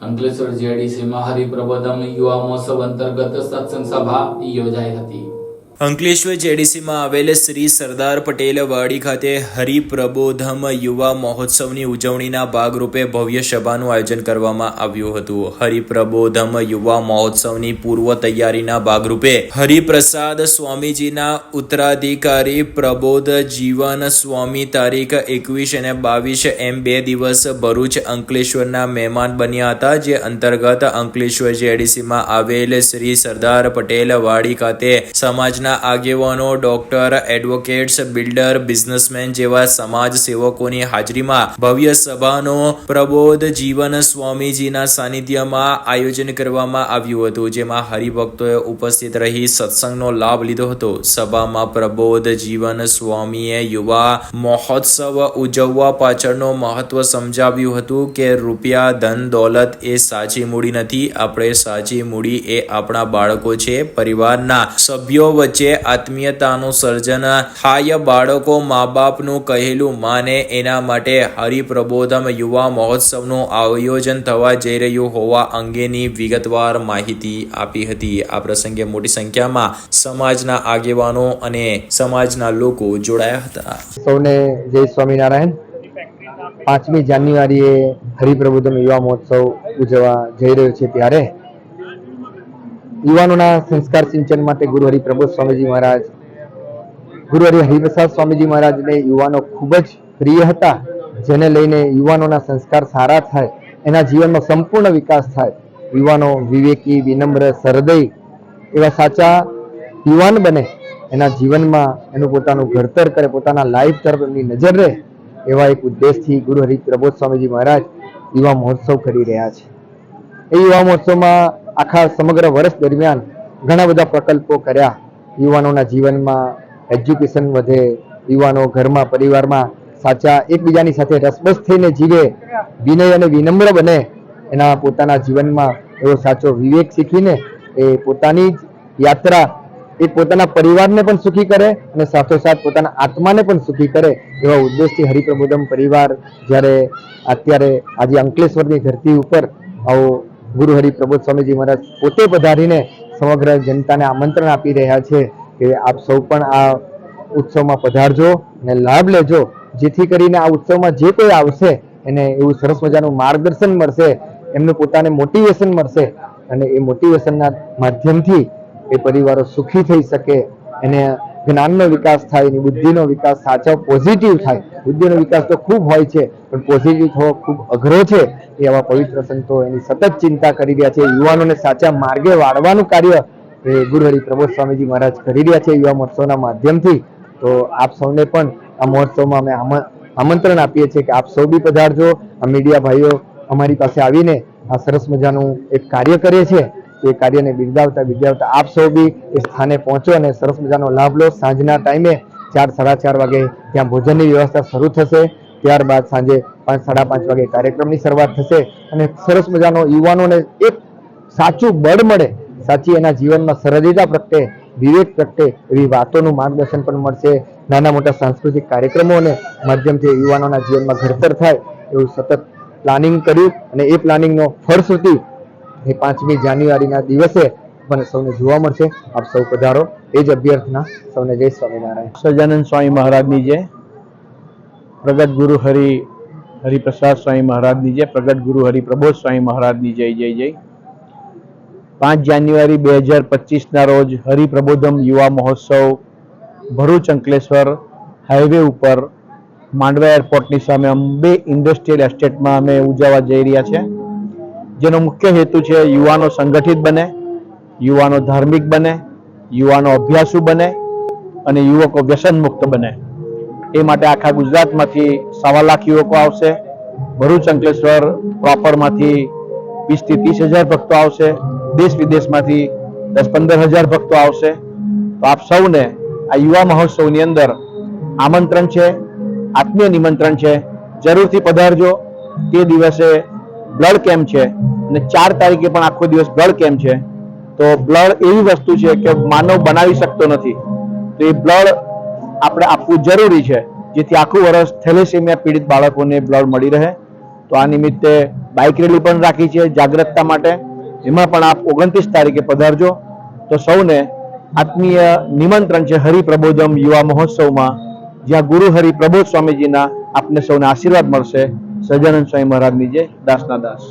અંકલેશ્વર જેડીસીમાં હરિપ્રબોધમ યુવા મહોત્સવ અંતર્ગત સત્સંગ સભા યોજાઈ હતી. અંકલેશ્વર જેડીસીમાં આવેલ શ્રી સરદાર પટેલ વાડી ખાતે હરિપ્રબોધમ યુવા મહોત્સવની ઉજવણીના ભાગરૂપે ભવ્ય સભાનું આયોજન કરવામાં આવ્યું હતું. હરિપ્રબોધમ યુવા મહોત્સવની પૂર્વ તૈયારીના ભાગરૂપે હરિપ્રસાદ સ્વામીજીના ઉત્તરાધિકારી પ્રબોધ જીવન સ્વામી તારીખ એકવીસ અને બાવીસ એમ બે દિવસ ભરૂચ અંકલેશ્વરના મહેમાન બન્યા હતા, જે અંતર્ગત અંકલેશ્વર જેડીસીમાં આવેલ શ્રી સરદાર પટેલ વાડી ખાતે સમાજના આગેવાનો, ડોક્ટર, એડવોકેટ્સ, બિલ્ડર, બિઝનેસમેન જેવા સમાજ સેવકોની હાજરીમાં ભવ્ય સભાનો પ્રબોધ જીવન સ્વામીજીના સાનિધ્યમાં આયોજન કરવામાં આવ્યું હતું, જેમાં હરિભક્તોએ ઉપસ્થિત રહી સત્સંગનો લાભ લીધો હતો. સભામાં પ્રબોધ જીવન સ્વામીએ યુવા મહોત્સવ ઉજવવા પાછળનું મહત્વ સમજાવ્યું હતું કે રૂપિયા, ધન, દોલત એ સાચી મૂડી નથી, આપણે સાચી મૂડી એ આપણા બાળકો છે, પરિવારના સભ્યો વચ્ચે આત્મીયતાનું સર્જન થાય. બાળકો મા બાપનું કહેલું માને એના માટે હરિપ્રબોધમ યુવા મહોત્સવનું આયોજન થવા જઈ રહ્યું હોવા અંગેની વિગતવાર માહિતી આપી હતી. આ પ્રસંગે મોટી સંખ્યામાં સમાજના આગેવાનો અને સમાજના લોકો જોડાયા હતા. સૌને જય સ્વામિનારાયણ. પાંચમી જાન્યુઆરીએ હરિપ્રબોધમ યુવા મહોત્સવ ઉજવવા જઈ રહ્યો છે ત્યારે યુવાનોના સંસ્કાર સિંચન માટે ગુરુ હરિપ્રબોધ સ્વામીજી મહારાજ ગુરુ હરિ હરિપ્રસાદ સ્વામીજી મહારાજને યુવાનો ખૂબ જ પ્રિય હતા, જેને લઈને યુવાનોના સંસ્કાર સારા થાય, એના જીવનનો સંપૂર્ણ વિકાસ થાય. યુવાનો વિવેકી, વિનમ્ર સરદય એવા સાચા યુવાન બને, એના જીવનમાં એનું પોતાનું ઘડતર કરે, પોતાના લાઈફ તરફ એમની નજર રહે, એવા એક ઉદ્દેશથી ગુરુ હરિ પ્રબોધ સ્વામીજી મહારાજ યુવા મહોત્સવ કરી રહ્યા છે. એ યુવા મહોત્સવમાં આખા સમગ્ર વર્ષ દરમિયાન ઘણા બધા પ્રકલ્પો કર્યા. યુવાનોના જીવનમાં એજ્યુકેશન વધે, યુવાનો ઘરમાં, પરિવારમાં સાચા એકબીજાની સાથે રસબસ થઈને જીવે, વિનય અને વિનમ્ર બને. એના પોતાના જીવનમાં એવો સાચો વિવેક શીખીને એ પોતાની જ યાત્રા, એ પોતાના પરિવારને પણ સુખી કરે અને સાથોસાથ પોતાના આત્માને પણ સુખી કરે એવા ઉદ્દેશથી હરિપ્રબોધમ પરિવાર જ્યારે અત્યારે આજે અંકલેશ્વરની ધરતી ઉપર આવો ગુરુ હરિ પ્રબોધ સ્વામીજી મહારાજ પોતે પધારીને સમગ્ર જનતાને આમંત્રણ આપી રહ્યા છે કે આપ સૌ પણ આ ઉત્સવમાં પધારજો અને લાભ લેજો. જેથી કરીને આ ઉત્સવમાં જે કોઈ આવશે એને એવું સરસ મજાનું માર્ગદર્શન મળશે, એમનું પોતાને મોટિવેશન મળશે અને એ મોટિવેશનના માધ્યમથી એ પરિવારો સુખી થઈ શકે. એને જ્ઞાનનો વિકાસ થાય એની બુદ્ધિનો વિકાસ સાચો પોઝિટિવ થાય. બુદ્ધિનો વિકાસ તો ખૂબ હોય છે, પણ પોઝિટિવ થવો ખૂબ અઘરો છે એ આવા પવિત્ર સંતો એની સતત ચિંતા કરી રહ્યા છે. યુવાનોને સાચા માર્ગે વાળવાનું કાર્ય એ ગુરુ હરિ પ્રબોધ સ્વામીજી મહારાજ કરી રહ્યા છે યુવા મહોત્સવના માધ્યમથી. તો આપ સૌને પણ આ મહોત્સવમાં અમે આમ- આમંત્રણ આપીએ છીએ કે આપ સૌ બી પધારજો. આ મીડિયા ભાઈઓ અમારી પાસે આવીને આ સરસ મજાનું એક કાર્ય કરે છે એ કાર્યને બિરદાવતા બિરદાવતા આપ સૌ બી એ સ્થાને પહોંચો અને સરસ મજાનો લાભ લો. સાંજના ટાઈમે ચાર સાડા ચાર વાગે ત્યાં ભોજનની વ્યવસ્થા શરૂ થશે. ત્યારબાદ સાંજે પાંચ સાડા પાંચ વાગે કાર્યક્રમની શરૂઆત થશે અને સરસ મજાનો યુવાનોને એક સાચું બળ મળે, સાચી એના જીવનમાં સરળતા પ્રત્યે વિવેક પ્રત્યે એવી વાતોનું માર્ગદર્શન પણ મળશે. નાના મોટા સાંસ્કૃતિક કાર્યક્રમોને માધ્યમથી યુવાનોના જીવનમાં ઘડતર થાય એવું સતત પ્લાનિંગ કર્યું અને એ પ્લાનિંગનો ફળશ્રુતિ એ પાંચમી જાન્યુઆરીના દિવસે મને સૌને જોવા મળશે. આપ સૌ પધારો. એ જ અભ્યર્થના સૌને જય સ્વામિનારાયણ. સજાનંદ સ્વામી મહારાજની જય પ્રગટ ગુરુ હરિ, હરિપ્રસાદ સ્વામી મહારાજની જય પ્રગટ ગુરુ હરિ પ્રબોધ સ્વામી મહારાજની જય જય જય. પાંચ જાન્યુઆરી બે હજાર પચીસના રોજ હરિપ્રબોધમ યુવા મહોત્સવ, ભરૂચ અંકલેશ્વર હાઈવે ઉપર માંડવા એરપોર્ટની સામે અંબે ઇન્ડસ્ટ્રીયલ એસ્ટેટમાં અમે ઉજવવા જઈ રહ્યા છે જેનો મુખ્ય હેતુ છે યુવાનો સંગઠિત બને, યુવાનો ધાર્મિક બને, યુવાનો અભ્યાસુ બને અને યુવકો વ્યસન મુક્ત બને. એ માટે આખા ગુજરાતમાંથી સવા લાખ યુવકો આવશે. ભરૂચ અંકલેશ્વર પ્રોપરમાંથી વીસથી ત્રીસ હજાર ભક્તો આવશે. દેશ વિદેશમાંથી દસ પંદર હજાર ભક્તો આવશે. તો આપ સૌને આ યુવા મહોત્સવની અંદર આમંત્રણ છે, આત્મીય નિમંત્રણ છે. જરૂરથી પધારજો. તે દિવસે બ્લડ કેમ્પ છે? અને ચાર તારીખે પણ આખો દિવસ બ્લડ કેમ્પ છે? તો બ્લડ એવી વસ્તુ છે કે માનવ બનાવી શકતો નથી. તો એ બ્લડ આપણે આપવું જરૂરી છે, જેથી આખું વર્ષ થેલેસેમિયા પીડિત બાળકોને બ્લડ મળી રહે. તો આ નિમિત્તે બાઇક રેલી પણ રાખી છે જાગૃતતા માટે. એમાં પણ આપ ઓગણત્રીસ તારીખે પધારજો. તો સૌને આત્મીય નિમંત્રણ છે હરિપ્રબોધમ યુવા મહોત્સવમાં. જ્યાં ગુરુ હરિ પ્રબોધ સ્વામીજીના આપને સૌને આશીર્વાદ મળશે. સહજાનંદ સ્વામી મહારાજની જય દાસના દાસ.